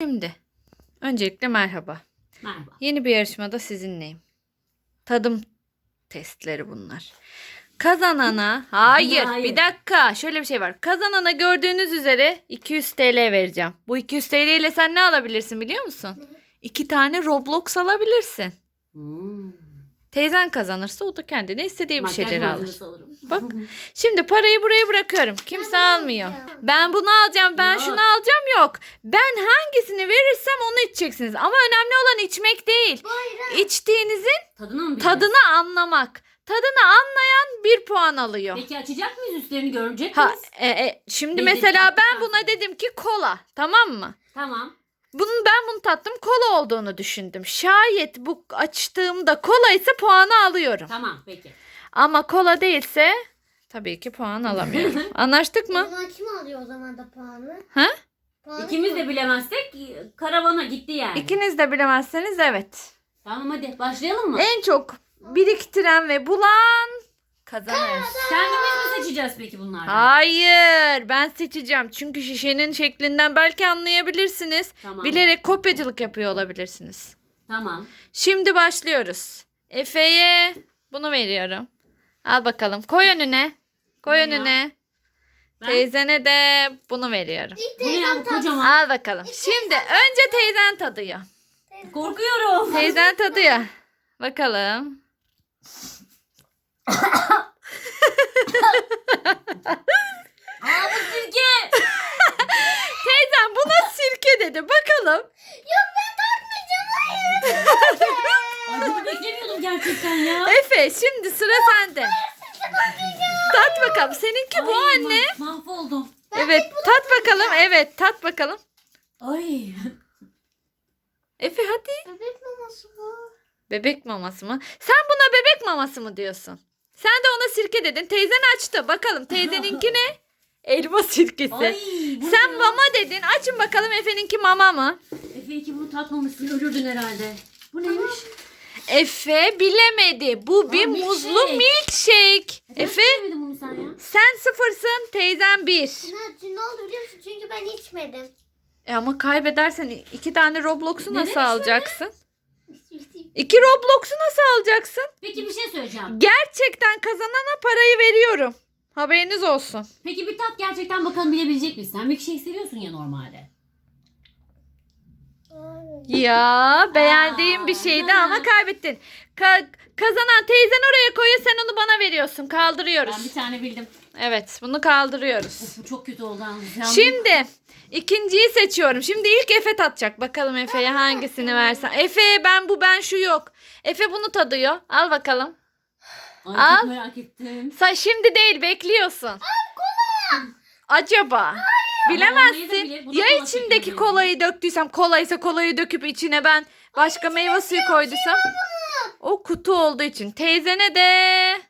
Şimdi öncelikle merhaba. Merhaba. Yeni bir yarışmada sizinleyim. Tadım testleri bunlar. Kazanana hayır, Hayır. bir dakika şöyle bir şey var. Kazanana gördüğünüz üzere 200 TL vereceğim. Bu 200 TL ile sen ne alabilirsin biliyor musun? İki tane Roblox alabilirsin. Hmm. Teyzen kazanırsa o da kendine istediği bir şeyleri alır. Bak şimdi parayı buraya bırakıyorum. Kimse almıyor. Ben bunu alacağım, ben Yok. şunu alacağım yok. Ben hangisini verirsem onu içeceksiniz. Ama önemli olan içmek değil. İçtiğinizin Tadını mı bileceğiz? tadını anlamak. Tadını anlayan bir puan alıyor. Peki açacak mıyız üstlerini görecek Ha, miyiz? e, e, şimdi Lezzet mesela ben buna dedim ki kola, tamam mı? Tamam. Bunun ben bunu tattım kola olduğunu düşündüm. Şayet bu açtığımda kola ise puanı alıyorum. Tamam peki. Ama kola değilse tabii ki puan alamıyorum. Anlaştık mı? Bunlar kim alıyor o zaman da puanı? Ha? Puanı İkimiz kim de bilemezsek karavana gitti yani. İkiniz de bilemezseniz evet. Tamam hadi başlayalım mı? En çok biriktiren ve bulan kazanır. Kendimiz mi seçeceğiz peki bunlardan? Hayır, ben seçeceğim. Çünkü şişenin şeklinden belki anlayabilirsiniz. Tamam. Bilerek kopyacılık yapıyor olabilirsiniz. Tamam. Şimdi başlıyoruz. Efe'ye bunu veriyorum. Al bakalım. Koy önüne. Koy Ne ya? önüne. Ben- Teyzene de bunu veriyorum. Bu ne ya bu kocaman? Al bakalım. Şimdi önce teyzen tadıyor. Korkuyorum. Teyzen tadıyor. Bakalım. Aa bu sirke. Teyzen buna sirke dedi. Bakalım. Ay bunu beklemiyordum gerçekten ya. Efe şimdi sıra sende. Tat bakalım. Seninki bu Ay, anne. mah- Mahvoldum. Evet tat bakalım. Evet tat bakalım. Ay. Efe hadi. Bebek maması bu. Bebek maması mı? Sen buna bebek maması mı diyorsun? Sen de ona sirke dedin. Teyzen açtı. Bakalım teyzeninki ne? Elma sirkesi. Ay. bu Sen ne ya? mama dedin. Açın bakalım Efe'ninki mama mı? Efe iki bunu tatmamışsın ölürdün herhalde. Bu neymiş? Efe bilemedi. Bu bir Aa, muzlu milkshake. milkshake. Efe bunu sen ya? sen sıfırsın. Teyzen bir. Ne, ne oldu biliyor musun? Çünkü ben içmedim. E ama kaybedersen iki tane Roblox'u nasıl alacaksın? İki Roblox'u nasıl alacaksın? Peki bir şey söyleyeceğim. Gerçekten kazanana parayı veriyorum. Haberiniz olsun. Peki bir tat gerçekten bakalım bilebilecek misin? Sen milkshake seviyorsun ya normalde. Ya beğendiğim bir Aa, şeydi ha. ama kaybettin. Ka- kazanan teyzen oraya koyuyor sen onu bana veriyorsun. Kaldırıyoruz. Ben bir tane bildim. Evet bunu kaldırıyoruz. Of, bu çok kötü oldu. yalnız. Şimdi ikinciyi seçiyorum. Şimdi ilk Efe tatacak. Bakalım Efe'ye hangisini versem. Efe ben bu ben şu yok. Efe bunu tadıyor. Al bakalım. Ay, Al. çok merak ettim. Sen şimdi değil bekliyorsun. Acaba? Ama olmayı da Bilemezsin. bilir. Ya kola içindeki kolayı döktüysem kolaysa kolayı döküp içine ben başka meyve suyu koyduysam. O kutu olduğu için. Teyzene de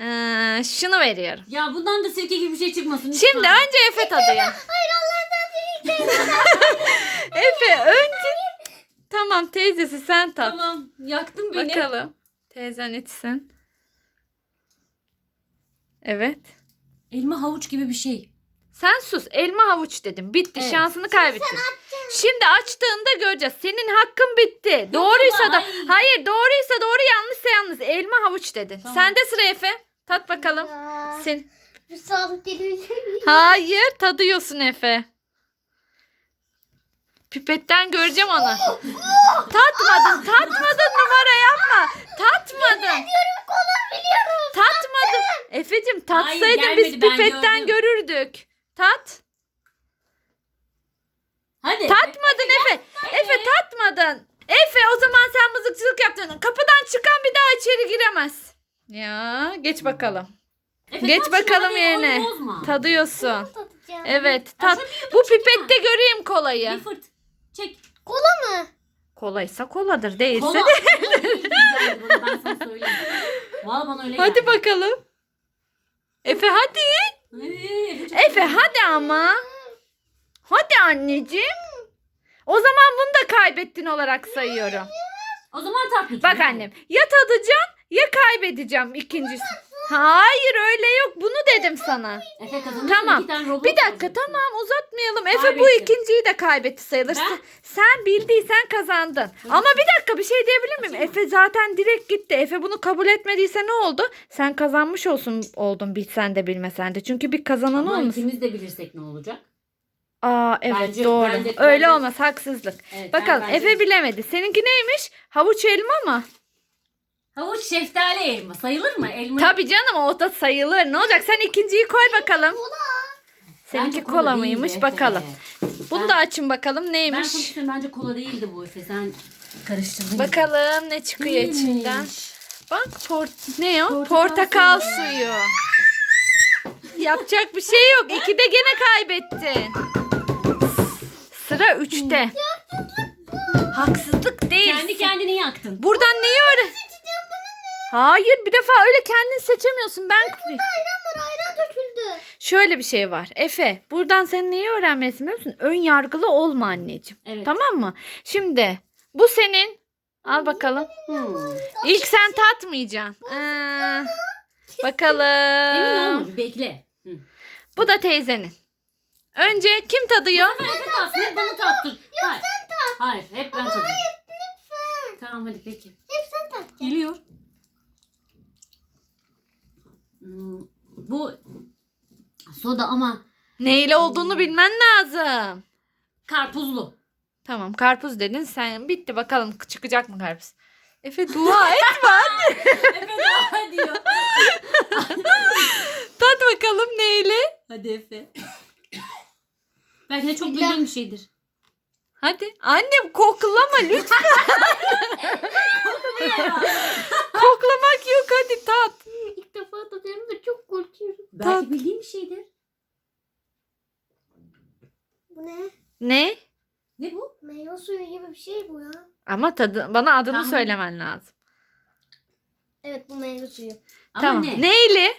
eee, şunu veriyorum. Ya bundan da sirke gibi bir şey çıkmasın. Şimdi lütfen. önce Efe tadıyor. Efe önce. Tamam teyzesi sen tat. Tamam yaktın beni. Bakalım. Teyzen içsin. Evet. Elma havuç gibi bir şey. Sen sus. Elma havuç dedim. Bitti. Evet. Şansını kaybettin. Şimdi açtığında göreceğiz. Senin hakkın bitti. Doğruysa ama, da ay. hayır doğruysa doğru yanlışsa yanlış. Elma havuç dedin. Tamam. Sende sıra Efe. Tat bakalım. Aa, Sen bir sağlık? Hayır tadıyorsun Efe. Pipetten göreceğim onu. tatmadın, tatmadın numara yapma. Tatmadın. Tatmadın. Efe'cim tatsaydın Hayır, biz gelmedi, ben pipetten gördüm. görürdük. Tat. Hadi. Tatmadın Efe. Efe tatmadın. Efe o zaman sen mızıkçılık yaptın. Kapıdan çıkan bir daha içeri giremez. Ya geç bakalım. Efe, Geç bakalım yerine. Tadıyorsun. Evet tat. Bu pipette göreyim kolayı. Bir fırt. Çek. Kola mı? Kolaysa koladır değilse Kola. de. Kola değil, güzeldi bana, ben sana söyleyeyim. Valla bana öyle Hadi geldi. bakalım. Efe hadi. Ay, Efe hadi ama. Hadi anneciğim. O zaman bunu da kaybettin olarak sayıyorum. O zaman tat lütfen. Bak annem ya tadacağım ya kaybedeceğim ikincisi. Hayır öyle yok. Bunu dedim sana. Efe kazanırsa Tamam. iki tane Roblox Bir dakika alacaksın. tamam uzatmayalım. Efe bu Kaybettim. ikinciyi de kaybetti sayılır. Ben- Sen bildiysen kazandın. Ama bir dakika bir şey diyebilir miyim? Efe zaten direkt gitti. Efe bunu kabul etmediyse ne oldu? Sen kazanmış olsun oldun bilsen de bilmesen de. Çünkü bir kazanan Ama olmuş. ikimiz de bilirsek ne olacak? Aa evet Bence- doğru. bence- Öyle bence- olmaz haksızlık. Evet, ben Bakalım bence- Efe bilemedi. Seninki neymiş? Havuç elma mı? Havuç şeftali elma sayılır mı? Elma Tabii canım o da sayılır. Ne olacak? Sen ikinciyi koy bakalım. Seninki Bence kola, değildi mıymış Efe. bakalım. Bunu Ben- da açın bakalım Ben neymiş. konuşuyorum bence kola değildi bu Efe sen karıştırdın. Bakalım ne çıkıyor Neymiş? içinden. Bak port ne o? Portakal Portakal, suyu. suyu. Yapacak bir şey yok. İkide gene kaybettin. Sıra üçte. Haksızlık değil. Kendi kendini yaktın. Buradan neyi öğren? Hayır bir defa öyle kendin seçemiyorsun. Ben Ayran var ayran döküldü. şöyle bir şey var. Efe buradan sen neyi öğrenmelisin biliyor musun? Ön yargılı olma anneciğim. Evet. Tamam mı? Şimdi bu senin. Al bakalım. Hmm. İlk sen tatmayacaksın. Ee, bakalım. Emin olma bekle. Hı. Bu da teyzenin. Önce kim tadıyor? Ben Efe tatsın hep bana tattır. Hayır. Hayır hep ben tadım. Tamam hadi peki. Hep sen tatacaksın. Geliyor. Hmm, bu soda ama Neyle olduğunu bilmen lazım. karpuzlu. Tamam karpuz dedin sen. Bitti bakalım çıkacak mı karpuz? Efe dua et var. Efe daha diyor. Tat bakalım neyle? Hadi Efe. Belki de çok bildiğim bir şeydir. Hadi. Annem koklama lütfen. Koklamak yok hadi tat. Defa tadıyorum da çok korkuyorum. Belki bildiğim bir şeydir. Bu ne? Ne? Ne bu? Meyve suyu gibi bir şey bu ya. Ama tadı bana adını Tamam. söylemen lazım. Evet bu meyve suyu. Ama tamam. ne? Neyle?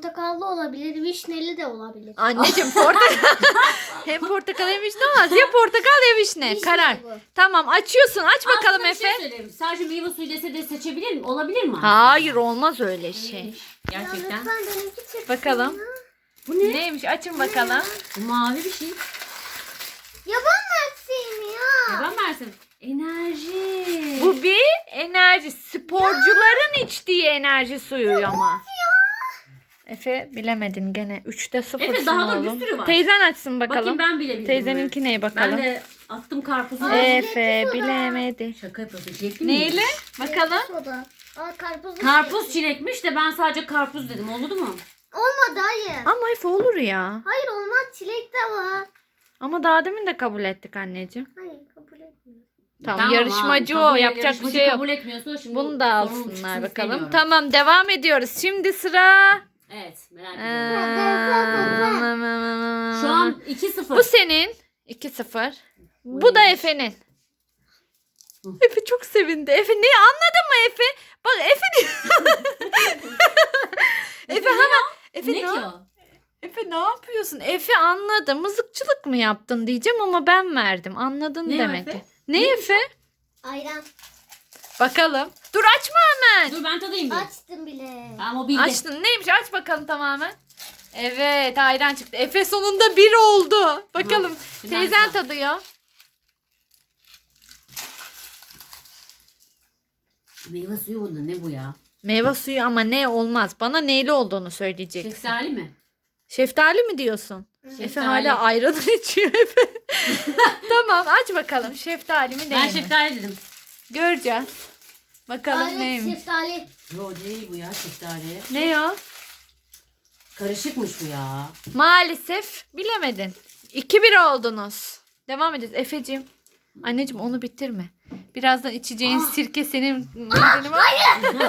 Portakallı olabilir, vişneli de olabilir. Anneciğim portakal. hem portakal hem vişne olmaz. Ya portakal ya vişne. Vişne Karar. bu. Tamam açıyorsun. Aç bakalım Aslında bir Efe. Şey söyleyeyim. Sadece meyve suyu dese de seçebilir mi? Olabilir mi? Hayır olmaz öyle şey. Ya Gerçekten. lütfen benimki çıksın Bakalım. ya. Bu ne? Neymiş açın bakalım. Bu mavi bir şey. Yaban mersini ya. Ya ben versin. Enerji. Bu bir enerji. Sporcuların içtiği enerji suyu ama. Efe bilemedin gene. Üçte sıfırsın Efe, daha da bir sürü var. Teyzen açsın bakalım. Bakayım ben bile bildim. Teyzeninki neye bakalım. Ben de attım karpuzu. Aa, Efe bilemedi. Şaka yapıyorsun. Çilekli mi? Neyle? Bakalım. Soda. Aa, karpuzlu Karpuz çilekmiş de ben sadece karpuz dedim. Oldu mu? Olmadı hayır. Ama Efe olur ya. Hayır olmaz çilek de var. Ama daha demin de kabul ettik anneciğim. Hayır kabul etmiyorum. Tamam, yarışmacı o. kabul- Yapacak bir yarışmacı şey yok. kabul etmiyorsa şimdi Bunu da çıksın alsınlar bakalım. istemiyorum. Tamam devam ediyoruz. Şimdi sıra. Evet merak Ee, ediyorum. Şu an 2-0. Bu senin. 2-0. Bu da Efe'nin. Efe çok sevindi. Efe ne anladın mı Efe? Bak Efe Efe hemen Efe ne ne, ki o? Efe ne yapıyorsun? Efe anladı. Mızıkçılık mı yaptın diyeceğim ama ben verdim. Anladın Ne o demek Efe? ki. Ne Efe? Ayran. Bakalım. Dur açma hemen. Dur ben tadayım bir. Açtım bile. Tamam o bildi. Açtın. Neymiş? Aç bakalım tamamen. Evet ayran çıktı. Efe sonunda bir oldu. Bakalım. Ben Teyzen tad- tadıyor. Meyve suyu bunda ne bu ya? Meyve suyu ama ne olmaz. Bana neyli olduğunu söyleyeceksin. Şeftali mi? Şeftali mi diyorsun? Efe Şeftali. hala ayran içiyor Efe. tamam aç bakalım. Şeftali mi değil Ben mi? şeftali dedim. Göreceğiz. Bakalım Hayır neymiş. şeftali. Yo değil bu ya şeftali. Ne o? Karışıkmış bu ya. Maalesef bilemedin. 2-1 oldunuz. Devam edeceğiz. Efe'cim. Anneciğim onu bitirme. Birazdan içeceğin sirke senin mideni var.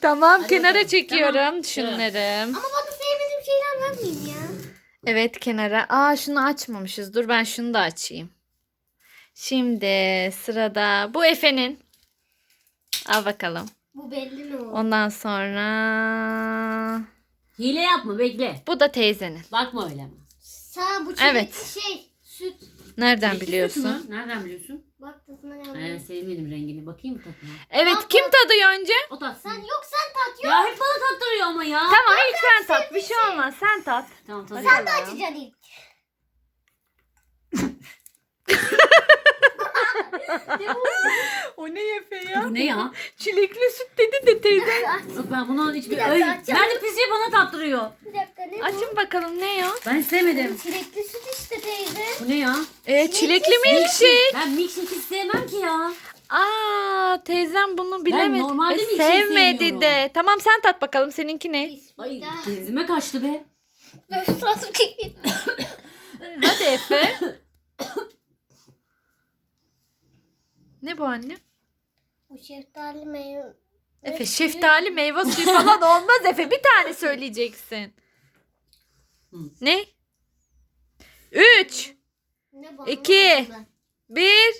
tamam Hadi kenara bakalım. çekiyorum Tamam. şunları. Ama bana sevmediğim şeyler vermeyin ya. Evet kenara. Aa şunu açmamışız. Dur ben şunu da açayım. Şimdi sırada bu Efe'nin. Al bakalım. Bu belli ne oldu? Ondan sonra Hile yapma bekle. bu da teyzenin. Bakma öyle ama. Sağ bu çilek Evet. şey süt. Nereden süt biliyorsun? mü? Nereden biliyorsun? Bak tadına Ben gelmiyor. sevmedim rengini. Bakayım mı tadına? Evet Bak, kim tadıyor önce? O tatsın. Sen yok sen tat yok. Ya hep bana tattırıyor ama ya. Tamam ilk sen tat. Bir şey olmaz. Sen tat. Tamam Sen tadıyorum. de açacaksın ilk. O ne Efe ya? Bu ne ya? Çilekli süt dedi de teyze. Yok ben bunu hiçbir... Bir dakika, Ay, açacağım. nerede pis şey bana tattırıyor? Bir dakika ne bu? Açın bakalım ne o? Ben sevmedim. Çilekli süt işte teyze. Bu ne ya? Ee, çilekli milkshake. Ben milkshake hiç sevmem ki ya. Aa teyzem bunu bilemedi. normalde Ve milkshake sevmedi sevmiyorum. de. Tamam sen tat bakalım seninki ne? Ay Bismillah. kaçtı be. Ben çekeyim. Hadi Efe. ne bu anne? Bu şeftali meyve. Efe şeftali meyve suyu falan olmaz Efe. Bir tane söyleyeceksin. Hı. Ne? Üç. Ne bu? İki. Anlamadım Bir.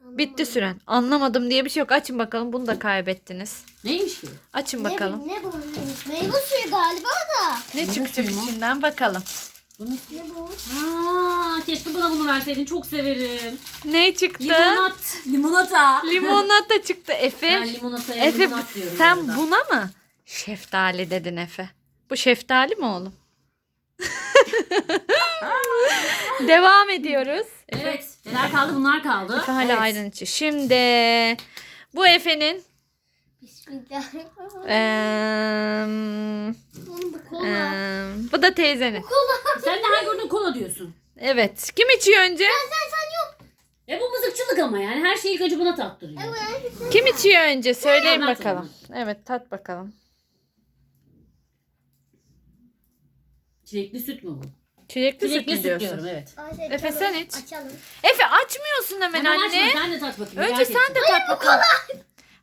ben. Bitti süren. Anlamadım diye bir şey yok. Açın bakalım. Bunu da kaybettiniz. Neymiş ki? Açın Ne bakalım. bu? Ne bu? Meyve suyu galiba da. Ne çıkacak içinden bakalım. Bunu... Ne bu? Aa, keşke bana bunu verseydin. Çok severim. Ne çıktı? Limonat. Limonata. Limonata çıktı Efe. Ben limonataya Efe limonat diyorum. sen arada. buna mı? Şeftali dedin Efe. Bu şeftali mi oğlum? Devam ediyoruz. Evet. Neler kaldı? Bunlar kaldı. Efe hala evet. ayran içi. Şimdi bu Efe'nin Bismillah. eee, Oğlum bu kola. da teyzenin. Sen de gördüğün kola diyorsun. Evet. Kim içiyor önce? Sen sen yok. E bu mızıkçılık ama yani. Her şeyi ilk önce buna tattırıyor. Evet. Kim içiyor önce? Söyleyin Ben bakalım. Evet tat bakalım. Çilekli süt mü bu? Çilekli, süt Çilekli mü süt diyorsun? diyorum evet. Ayşe, Efe, sen iç. Açalım. Efe açmıyorsun hemen Hemen anne. açma, sen de tat bakayım. Önce merak sen ettim. de tat bakalım.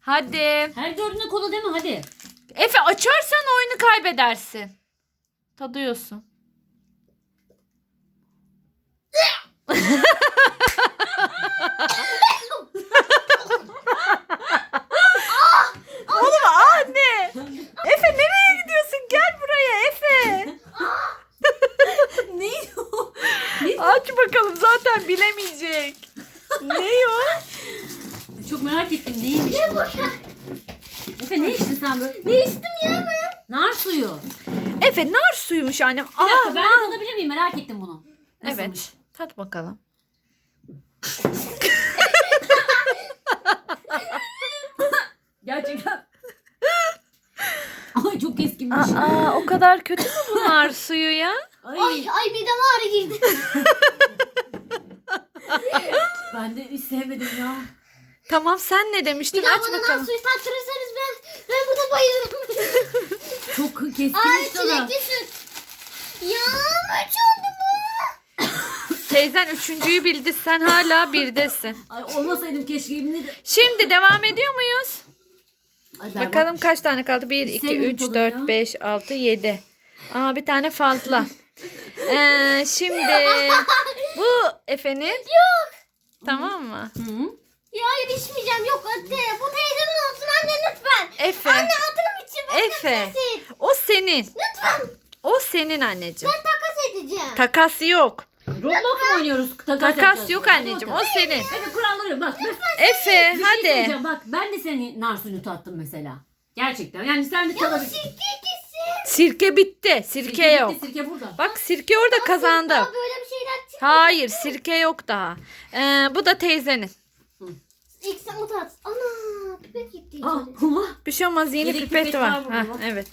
Hadi. Her gördüğünde kola deme hadi. Efe açarsan oyunu kaybedersin. Tadıyorsun. Oğlum anne. Efe nereye gidiyorsun? Gel buraya Efe. ne o? Aç bakalım zaten bilemeyecek. ne o? Çok merak ettim neymiş bu? Efe ne içtin sen böyle? Ne içtim ya ben? Nar suyu. Efe nar suymuş annem. Bir dakika Aa, ben de tadabilir miyim? Merak ettim bunu. Nasılmış? Evet. Tat bakalım. Gerçekten. Ay çok eskimiş. Aa, o kadar kötü mü bu nar suyu ya? Ay, Ay ay midem ağrı girdi. ben de hiç sevmedim ya. Tamam sen ne demiştin? Bir daha Aç bana bakalım. suyu tattırırsanız ben ben buna bayılırım. Çok Ay keskinmiş tadı. çilekli süt. Ya kaç oldu bu? Teyzen üçüncüyü bildi. Sen hala birdesin. Ay olmasaydım keşke yemin ederim. Şimdi devam ediyor muyuz? Ay, berbat. Bakalım kaç tane kaldı? 1, 2, Sevmiyorum 3, tadını 4, ya. 5, 6, 7. Aa bir tane fazla. Ee, şimdi bu Efe'nin. Yok. Tamam mı? Hı. Ya hayır içmeyeceğim yok hadi. Bu teyzemin olsun anne lütfen. Efe. Anne için bana Efe. kesin. O senin. Lütfen O senin anneciğim. ben takas edeceğim. Takas yok. Roblox mu oynuyoruz? Takas, Takas yok anneciğim. O senin. Efe kuralları bak. Ben, Efe bir şey hadi. söyleyeceğim. Bak ben de senin nar suyunu tattım mesela. Gerçekten. Yani sen de Ya tadabilir. sirke gitsin. Sirke bitti. Sirke bitti, yok. Sirke burada. Bak sirke orada kazandı. Daha böyle bir şeyler çık. Hayır sirke yok daha. Ee, bu da teyzenin. İlk sen o tat. Ana pipet gitti Aa, içeri. Bir şey olmaz yeni Yedek pipet pipet var. var burada Hah, evet.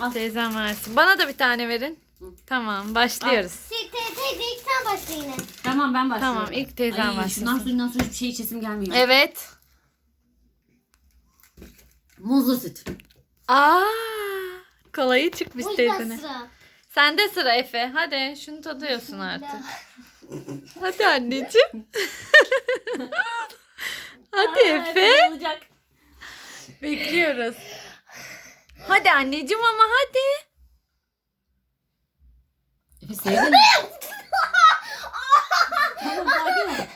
Al. Teyzem versin. Bana da bir tane verin. Şey, Tamam başlıyoruz. Te- te- teyze ilk sen başla yine. Tamam ben başlıyorum. Tamam, ilk teyzem Ay, başlasın. Şu nar suyundan sonra hiçbir şey içesim gelmiyor. Evet. Muzlu süt. Aa, kolayı çıkmış Bu yüzden teyzene. sıra. Sende sıra Efe. Hadi şunu tadıyorsun artık. Hadi anneciğim. Hadi Efe. olacak? Bekliyoruz. Hadi anneciğim ama hadi. Efe sevdin mi? Tamam sakin ol.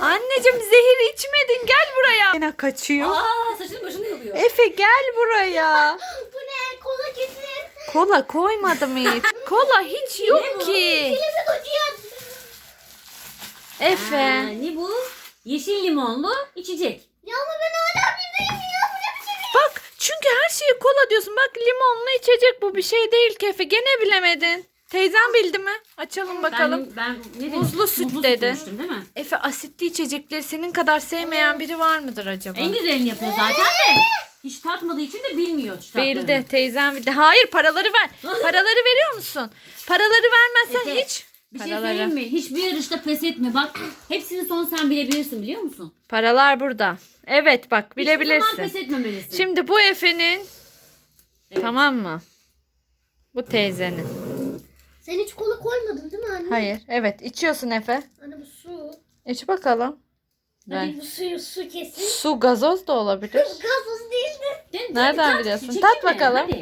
Anneciğim zehir içmedin gel buraya. Yine kaçıyor. Aa saçın başını yoluyor. Efe gel buraya. Bu ne? Kola kesin. Kola koymadım hiç. Kola hiç yok ki. Koyacağım. Efe. Aa, ne bu? Yeşil limonlu içecek. Ya ama ben hala bilmiyorum? Bak çünkü her şeyi kola diyorsun. Bak limonlu içecek bu bir şey değil Kefe. Gene bilemedin. Teyzem bildi mi? Açalım bakalım. Ben, ben ne dedim? Muzlu süt dedi. demiştim değil mi? Efe asitli içecekleri senin kadar sevmeyen biri var mıdır acaba? En güzelini yapıyor zaten de. Hiç tatmadığı için de bilmiyor. tatlarını. Bildi teyzem bildi. Hayır paraları ver. Paraları veriyor musun? Paraları vermezsen Efe, hiç. Bir şey Paraları. söyleyeyim mi? Hiçbir yarışta pes etme. Bak hepsini son sen bilebilirsin biliyor musun? Paralar burada. Evet bak Hiçbir zaman bilebilirsin. pes etmemelisin. Şimdi bu Efe'nin Evet. tamam mı? Bu teyzenin. Sen hiç kola koymadın değil mi anne? Hayır. Evet içiyorsun Efe. Anne bu su. İç bakalım. Hadi Ben. bu suyu su kesin. Su gazoz da olabilir. Gazoz değildir. Değil mi? Nereden Tat, biliyorsun? Tat mi? bakalım. Hadi.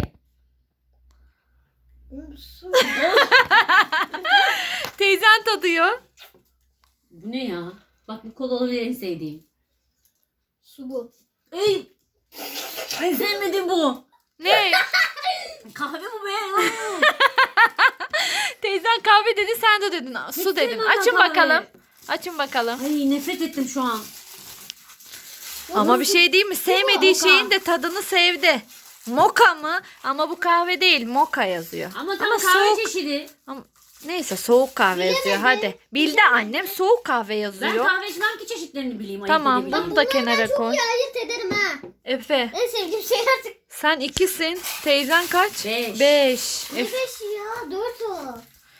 Teyzen tadıyor. Bu ne ya? Bak bu kolaları en sevdiğim. su bu. Ey! En sevmediğim bu. Ne? Kahve bu be. Teyzen kahve dedi sen de dedin. Su dedin. sevmem ben Açın kahve. bakalım. Açın bakalım. Ay nefret ettim şu an. Ama bir şey değil mi? Sevmediği şeyin de tadını sevdi. Moka mı? Ama bu kahve değil. Moka yazıyor. Ama tam Ama kahve soğuk. çeşidi. Ama neyse soğuk kahve yazıyor. Hadi. Bildi annem soğuk kahve Ben yazıyor. kahve içmem ki çeşitlerini bileyim. ayırt Tamam edebileyim. bunu da kenara Çok koy. iyi ayırt ederim ha. Efe En sevdiğim şey artık. sen ikisin. Teyzen kaç? Beş. Beş. Ne Efe, beşi ya? Dört o.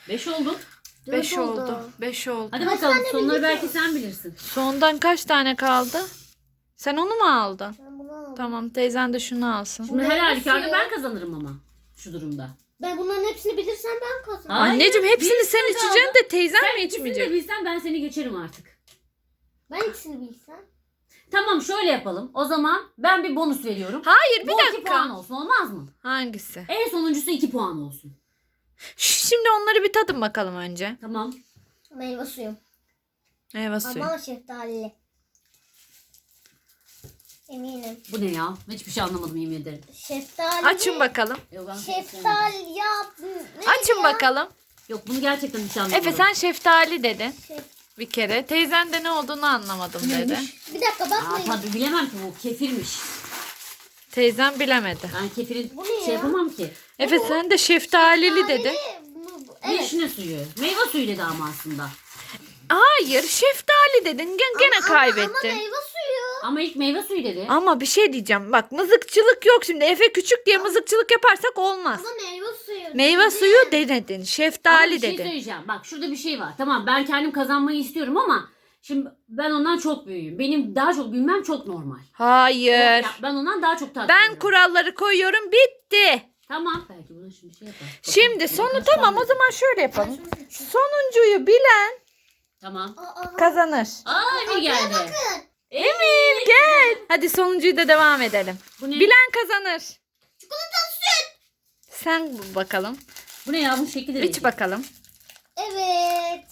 Beş oldu. Dört beş oldu. Beş oldu. Hadi Kaç bakalım tane sonları belki ki? sen bilirsin. Sondan kaç tane kaldı? Sen onu mu aldın? Bunu. Tamam teyzen de şunu alsın. Şimdi her halükarda ben kazanırım ama şu durumda. Ben bunların hepsini bilirsem ben kazanırım. Hayır, Anneciğim hepsini sen içeceksin de teyzen Sen mi ikisini de içmeyecek? bilsen ben seni geçerim artık. Ben ikisini bilsem. Tamam şöyle yapalım. O zaman ben bir bonus veriyorum. Hayır bir Bu iki puan dakika. olsun olmaz mı? Hangisi? En sonuncusu iki puan olsun. Şş, Şimdi onları bir tadın bakalım önce. Tamam. Meyve suyu. Meyve suyu. Ama şeftali. Eminim. Bu ne ya? Hiçbir şey anlamadım yemin ederim. Şeftali. Açın bakalım. Yok, ben Şeftali ya. Neydi Açın ya? bakalım. Yok bunu gerçekten hiç anlamadım. Efe sen şeftali dedin Şef- bir kere. Teyzen de ne olduğunu anlamadım dedi. Bir dakika Aa, bakmayın. tabii bilemem ki bu kefirmiş. Teyzen bilemedi. Ben kefirin Bu ne şey ya? yapamam ki. Efe sen de şeftalili bu- Evet. Vişne suyu. Meyve suyu dedi ama aslında. Hayır şeftali dedin. Gene, gene Ama- Ama kaybettin. meyve. Ama ilk meyve suyu dedi. Ama bir şey diyeceğim. Bak mızıkçılık yok şimdi. Efe küçük diye mızıkçılık yaparsak olmaz. Ama meyve suyu. Meyve Değil suyu denedin. Ama Şeftali bir şey dedin. söyleyeceğim. Bak şurada bir şey var. Tamam ben kendim kazanmayı istiyorum ama şimdi ben ondan çok büyüğüm. Benim daha çok bilmem çok normal. Hayır. Ya, ben ondan daha çok tatlı. Ben kuralları koyuyorum. Bitti. Tamam. Belki bunu şimdi şey yapar. Şimdi sonu tamam o zaman şöyle yapalım. Sonuncuyu bilen Tamam. Aa, kazanır. Aa Emir geldi. bakın. Emir gel. Hadi sonuncuyu da devam edelim. Bu ne? Bilen kazanır. Çikolata süt. Sen bakalım. Bu ne ya? Bu şekli de İç bakalım. Evet.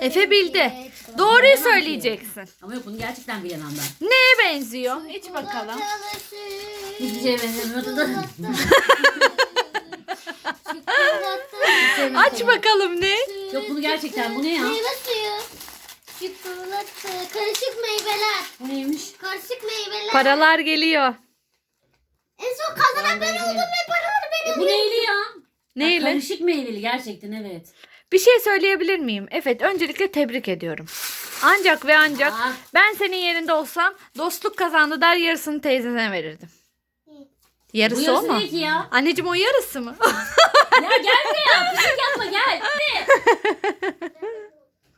Efe bildi. Evet. Doğruyu bilemem ki. söyleyeceksin. Ama yok bunu gerçekten bilemem ben. Neye benziyor? İç bakalım. Çikolatalı süt. Hiçbir şeye benzemiyordu da. Aç bakalım ne? Yok, bunu gerçekten, bu ne ya? Meyve suyu. Çikolata. Karışık meyveler. Bu neymiş? Karışık meyveler. Paralar geliyor. En son kazanan ben oldum ve paraları ben E, bu neyli ya? Neyle? Ha, karışık meyveli gerçekten evet. Bir şey söyleyebilir miyim? Evet öncelikle tebrik ediyorum. Ancak ve ancak Aa. ben senin yerinde olsam dostluk kazandı der yarısını teyzene verirdim. Bu Yarısı o yarısı mu? ne ki ya? Anneciğim o yarısı mı? Ya gel buraya. Pislik yapma gel. Ne?